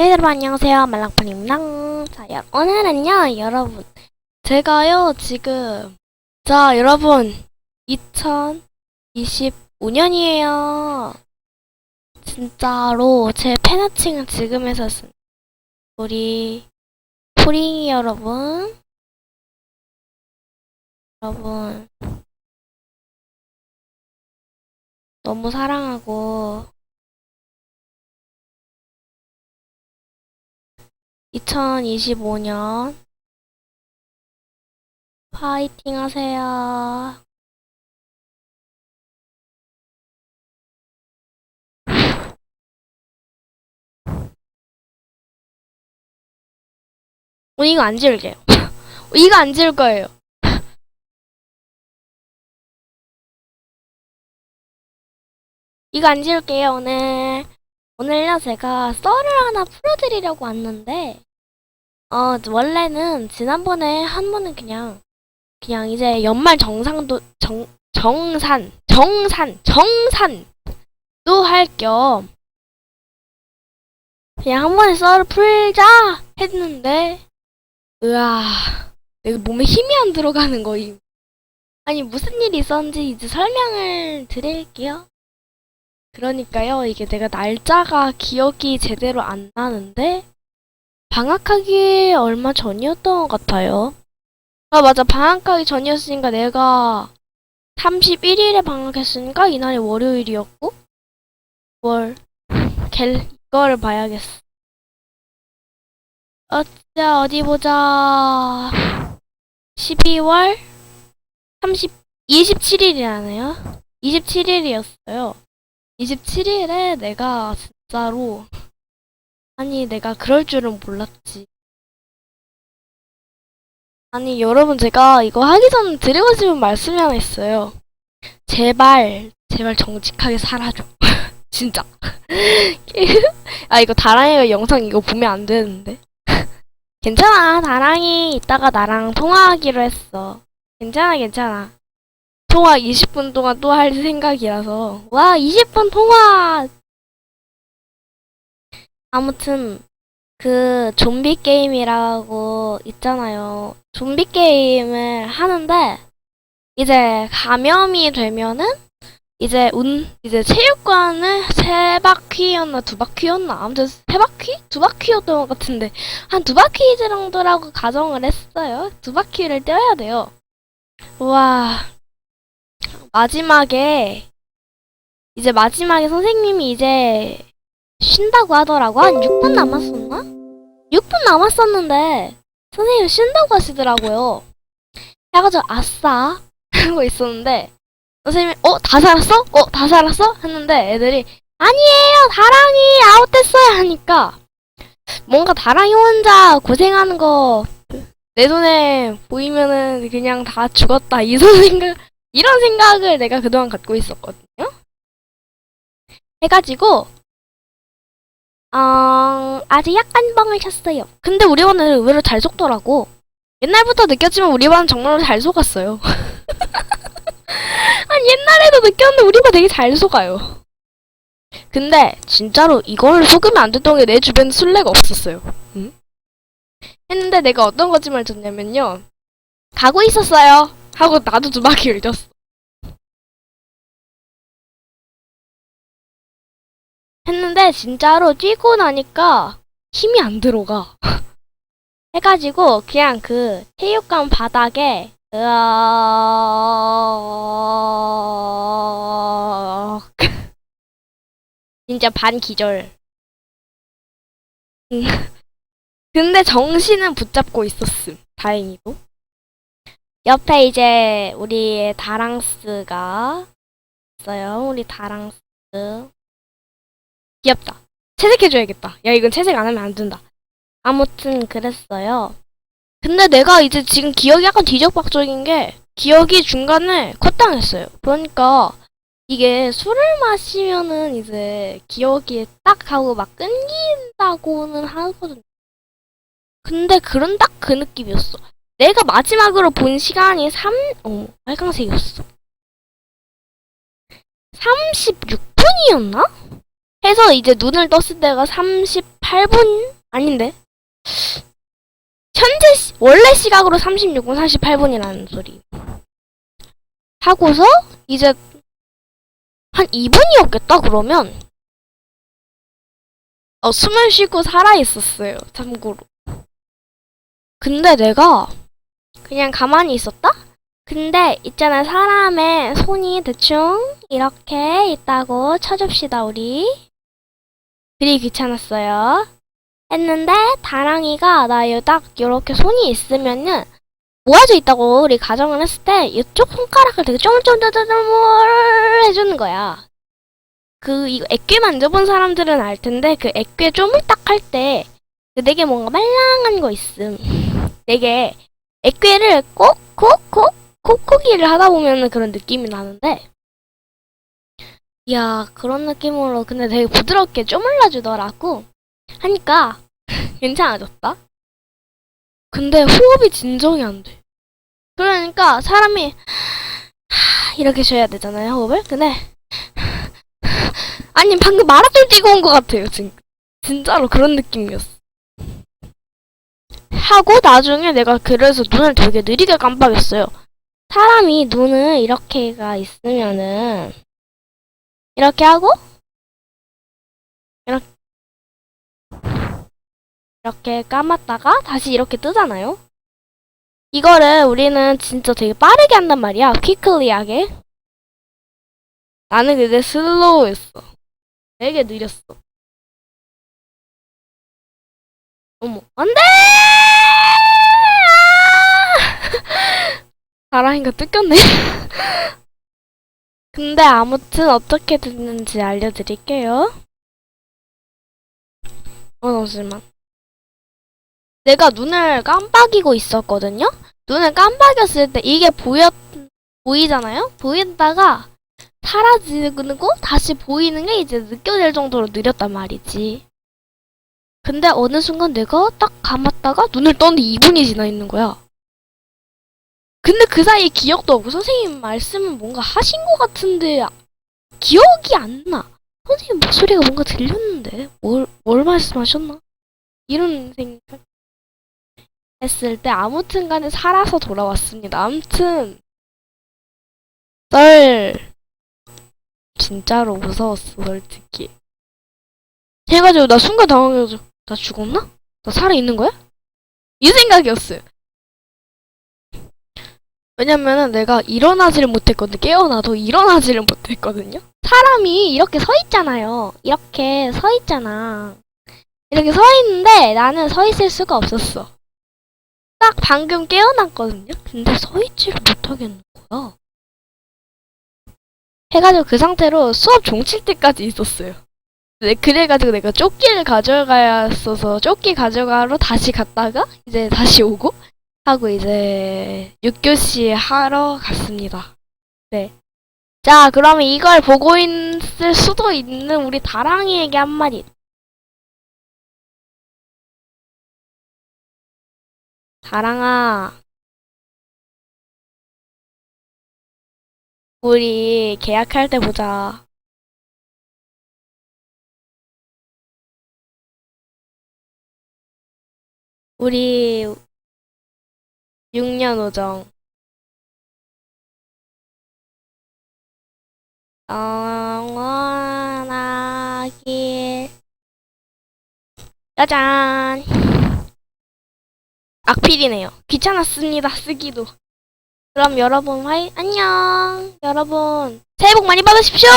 네, 여러분 안녕하세요. 말랑판입니다. 자, 여- 오늘은요, 여러분. 제가요, 지금. 자, 여러분. 2025년이에요. 진짜로 제 팬아칭은 지금에서 쓴 우리 포링이 여러분. 여러분. 너무 사랑하고 2025년 파이팅 하세요. 어, 이거 안 지울게요. 이거 안 지울 거예요. 이거 안 지울게요, 오늘. 오늘요, 제가 썰을 하나 풀어드리려고 왔는데, 어, 원래는 지난번에 한 번은 그냥, 그냥 이제 연말 정상도, 정, 정산, 정산, 정산도 할 겸, 그냥 한 번에 썰을 풀자! 했는데, 으아, 내 몸에 힘이 안 들어가는 거임. 아니, 무슨 일이 있었는지 이제 설명을 드릴게요. 그러니까요, 이게 내가 날짜가 기억이 제대로 안 나는데, 방학하기 얼마 전이었던 것 같아요. 아, 맞아. 방학하기 전이었으니까 내가 31일에 방학했으니까 이날이 월요일이었고, 뭘, 갤, 이거를 봐야겠어. 어짜, 어디 보자. 12월 30, 27일이라네요. 27일이었어요. 27일에 내가 진짜로 아니 내가 그럴 줄은 몰랐지. 아니 여러분 제가 이거 하기 전에 드리고 싶은 말씀이 하나 있어요. 제발 제발 정직하게 살아줘. 진짜. 아 이거 다랑이가 영상 이거 보면 안 되는데. 괜찮아 다랑이 이따가 나랑 통화하기로 했어. 괜찮아 괜찮아. 통화 20분 동안 또 할 생각이라서. 와, 20분 통화! 아무튼, 그, 좀비 게임이라고 있잖아요. 좀비 게임을 하는데, 이제 감염이 되면은, 이제 운, 이제 체육관을 세 바퀴였나 두 바퀴였나? 아무튼 세 바퀴? 두 바퀴였던 것 같은데, 한 두 바퀴 정도라고 가정을 했어요. 두 바퀴를 떼야 돼요. 우와. 마지막에 이제 마지막에 선생님이 이제 쉰다고 하더라고. 한 6분 남았었나? 6분 남았었는데 선생님이 쉰다고 하시더라고요. 해가지고 아싸 하고 있었는데 선생님이 어? 다 살았어? 어? 다 살았어? 했는데 애들이 아니에요 다랑이 아웃됐어요 하니까 뭔가 다랑이 혼자 고생하는 거 내 눈에 보이면은 그냥 다 죽었다 이 생각 이런 생각을 내가 그동안 갖고 있었거든요. 해가지고, 어, 아주 약간 뻥을 쳤어요. 근데 우리 반은 의외로 잘 속더라고. 옛날부터 느꼈지만 우리 반은 정말로 잘 속았어요. 아니, 옛날에도 느꼈는데 우리 반 되게 잘 속아요. 근데, 진짜로 이걸 속으면 안 됐던 게 내 주변에 술래가 없었어요. 응? 했는데 내가 어떤 거짓말 쳤냐면요. 가고 있었어요. 하고 나도 두 바퀴를 졌어. 했는데 진짜로 뛰고 나니까 힘이 안 들어가. 해가지고 그냥 그 체육관 바닥에 으아 진짜 반 기절. 음. 근데 정신은 붙잡고 있었음. 다행히도. 옆에 이제 우리 다랑스가 있어요. 우리 다랑스. 귀엽다. 채색해줘야겠다. 야, 이건 채색 안 하면 안 된다. 아무튼 그랬어요. 근데 내가 이제 지금 기억이 약간 뒤적박적인 게 기억이 중간에 컷당했어요. 그러니까 이게 술을 마시면은 이제 기억이 딱 하고 막 끊긴다고는 하거든요. 근데 그런 딱 그 느낌이었어. 내가 마지막으로 본 시간이 3, 어, 빨강색이었어. 36분이었나? 해서 이제 눈을 떴을 때가 38분? 아닌데. 현재 시, 원래 시각으로 36분 48분이라는 소리. 하고서 이제 한 2분이었겠다 그러면 어 숨을 쉬고 살아 있었어요. 참고로. 근데 내가 그냥 가만히 있었다? 근데 있잖아 사람의 손이 대충 이렇게 있다고 쳐줍시다 우리. 그리 귀찮았어요. 했는데 다랑이가 나딱 이렇게 손이 있으면은 모아져 있다고 우리 가정을 했을 때 이쪽 손가락을 되게 쪼물쪼물쪼물 해주는 거야. 그 이거 액괴 만져본 사람들은 알 텐데 그 액괴 쪼물딱 할때 그 되게 뭔가 말랑한 거 있음. 되게 액괴를 꼭콕콕 콕콕이를 하다 보면은 그런 느낌이 나는데. 이야 그런 느낌으로 근데 되게 부드럽게 쪼물러주더라고. 하니까 괜찮아졌다. 근데 호흡이 진정이 안돼. 그러니까 사람이 하, 이렇게 쉬어야 되잖아요 호흡을? 근데 아니 방금 마라톤 뛰고 온 것 같아요 지금. 진짜로 그런 느낌이었어 하고 나중에 내가 그래서 눈을 되게 느리게 깜빡였어요 사람이 눈을 이렇게가 있으면은 이렇게 하고 이렇게 이렇게 감았다가 다시 이렇게 뜨잖아요. 이거를 우리는 진짜 되게 빠르게 한단 말이야. 퀴클리하게. 나는 근데 슬로우였어. 되게 느렸어. 어머, 안 돼! 바람인가 뜯겼네. 근데 아무튼 어떻게 됐는지 알려드릴게요. 어, 잠시만. 내가 눈을 깜빡이고 있었거든요? 눈을 깜빡였을 때 이게 보였, 보이잖아요? 보이다가 사라지고 다시 보이는 게 이제 느껴질 정도로 느렸단 말이지. 근데 어느 순간 내가 딱 감았다가 눈을 떴는데 2분이 지나 있는 거야. 근데 그 사이에 기억도 없고 선생님 말씀은 뭔가 하신 것 같은데 기억이 안 나. 선생님 목소리가 뭔가 들렸는데 뭘, 뭘 말씀하셨나? 이런 생각 했을 때 아무튼 간에 살아서 돌아왔습니다. 아무튼 널 진짜로 무서웠어 솔직히. 해가지고 나 순간 당황해가지고 나 죽었나? 나 살아있는 거야? 이 생각이었어요. 왜냐면은 내가 일어나지를 못했거든. 깨어나도 일어나지를 못했거든요. 사람이 이렇게 서 있잖아요. 이렇게 서 있잖아. 이렇게 서 있는데 나는 서 있을 수가 없었어. 딱 방금 깨어났거든요. 근데 서 있지를 못하겠는 거야. 해가지고 그 상태로 수업 종칠 때까지 있었어요. 네, 그래가지고 내가 조끼를 가져가야 했어서 조끼 가져가러 다시 갔다가 이제 다시 오고 하고 이제 6교시 하러 갔습니다. 네. 자, 그러면 이걸 보고 있을 수도 있는 우리 다랑이에게 한마디. 다랑아. 우리 계약할 때 보자. 우리 6년 우정. 영원하길. 짜잔. 악필이네요. 귀찮았습니다. 쓰기도. 그럼 여러분 화이 안녕. 여러분 새해 복 많이 받으십시오.